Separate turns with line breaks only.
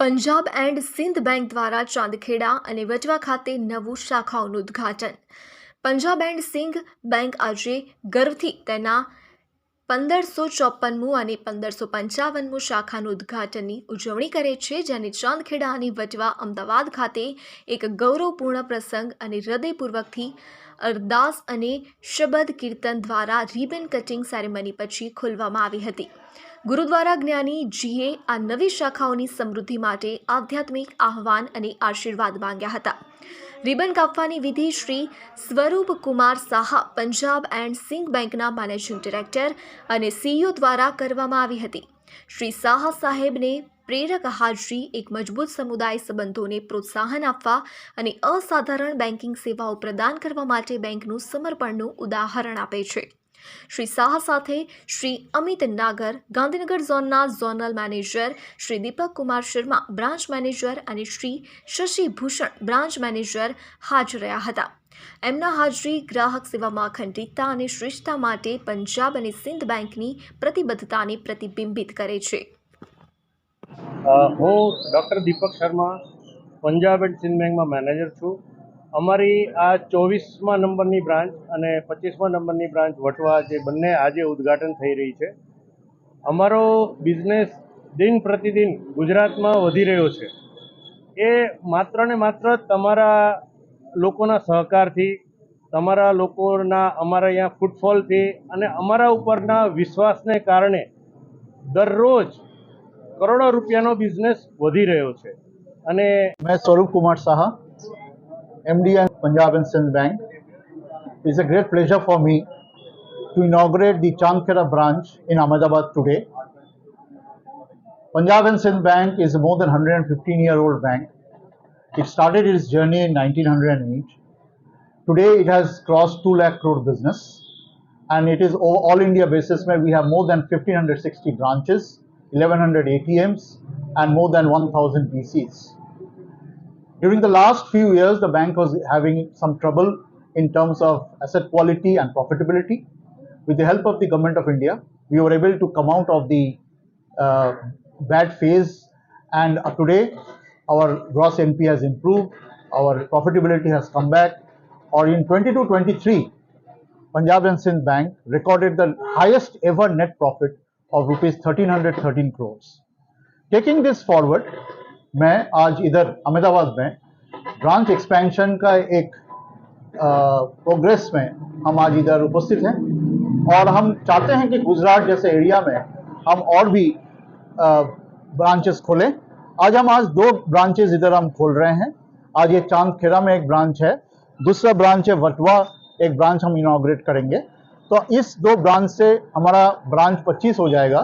Punjab and Sindh bank દ્વારા ચાંદખેડા અને વટવા ખાતે નવું શાખાઓનું ઉદ્ઘાટન. પંજાબ એન્ડ સિંધ બેંક આજે ગર્વથી તેના પંદરસો ચોપનમું અને પંદરસો પંચાવનમું શાખાનું ઉદ્ઘાટનની ઉજવણી કરે છે, જેને ચાંદખેડા અને વટવા અમદાવાદ ખાતે એક ગૌરવપૂર્ણ પ્રસંગ અને હૃદયપૂર્વકથી અરદાસ અને શબદ કીર્તન દ્વારા રિબન કટિંગ સેરેમની પછી ખોલવામાં આવી હતી. ગુરુદ્વારા જ્ઞાની જીએ આ નવી શાખાઓની સમૃદ્ધિ માટે આધ્યાત્મિક આહવાન અને આશીર્વાદ માંગ્યા હતા. રિબન કાપવાની વિધિ શ્રી સ્વરૂપ કુમાર સાહા પંજાબ એન્ડ સિંઘ બેંકના મેનેજિંગ ડિરેક્ટર અને સીઈઓ દ્વારા કરવામાં આવી હતી. શ્રી સાહા સાહેબને પ્રેરક હાજરી એક મજબૂત સમુદાય સંબંધોને પ્રોત્સાહન આપવા અને અસાધારણ બેન્કિંગ સેવાઓ પ્રદાન કરવા માટે બેંકનું સમર્પણનું ઉદાહરણ આપે છે. શ્રી શાહ સાથે શ્રી અમિત નાગર, ગાંધીનગર ઝોનના zonal manager Shri Deepak Kumar Sharma, branch manager અને શ્રી શશી ભૂષણ બ્રાન્ચ મેનેજર હાજર રહ્યા હતા. એમના હાજરી ગ્રાહક સેવામાં અખંડિતતા અને શ્રેષ્ઠતા માટે પંજાબ અને સિંધ બેંકની પ્રતિબદ્ધતાને પ્રતિબિંબિત કરે છે.
હું ડૉક્ટર દીપક શર્મા, પંજાબ એન્ડ સિંધ બેંકમાં મેનેજર છું. અમારી આ ચોવીસમાં નંબરની બ્રાન્ચ અને પચીસમાં નંબરની બ્રાન્ચ વટવા જે બંને આજે ઉદ્ઘાટન થઈ રહી છે. અમારો બિઝનેસ દિન પ્રતિદિન ગુજરાતમાં વધી રહ્યો છે. એ માત્ર ને માત્ર તમારા લોકોના સહકારથી, તમારા લોકોના અમારા અહીંયા ફૂટફોલથી અને અમારા ઉપરના વિશ્વાસને કારણે દરરોજ કરોડો રૂપિયાનો બિઝનેસ વધી રહ્યો છે અને
મેં Swaroop Kumar Saha MD and Punjab and Sind bank is a great pleasure for me to inaugurate the Chandkheda branch in Ahmedabad today Punjab and Sind bank is more than hundred and fifteen year old bank it started its journey in nineteen hundred and eight today it has cross two lakh crore business and it is all India basis where we have more than 1560 branches 1100 ATMs and more than 1000 BCs. During the last few years, the bank was having some trouble in terms of asset quality and profitability. With the help of the government of India, we were able to come out of the uh, bad phase, and uh, today our gross NP has improved, our profitability has come back. Or in 22-23, Punjab and Sindh Bank recorded the highest ever net profit of rupees 1313 crores. Taking this forward मैं आज इधर अहमदाबाद में branch expansion का एक progress में हम आज इधर उपस्थित हैं और हम चाहते हैं कि गुजरात जैसे एरिया में हम और भी ब्रांचेस खोलें। आज हम आज दो ब्रांचेस इधर हम खोल रहे हैं। आज ये चांदखेड़ा में एक ब्रांच है, दूसरा ब्रांच है, वटवा, एक ब्रांच हम इनाग्रेट करेंगे। तो इस दो ब्रांच से हमारा ब्रांच 25 हो जाएगा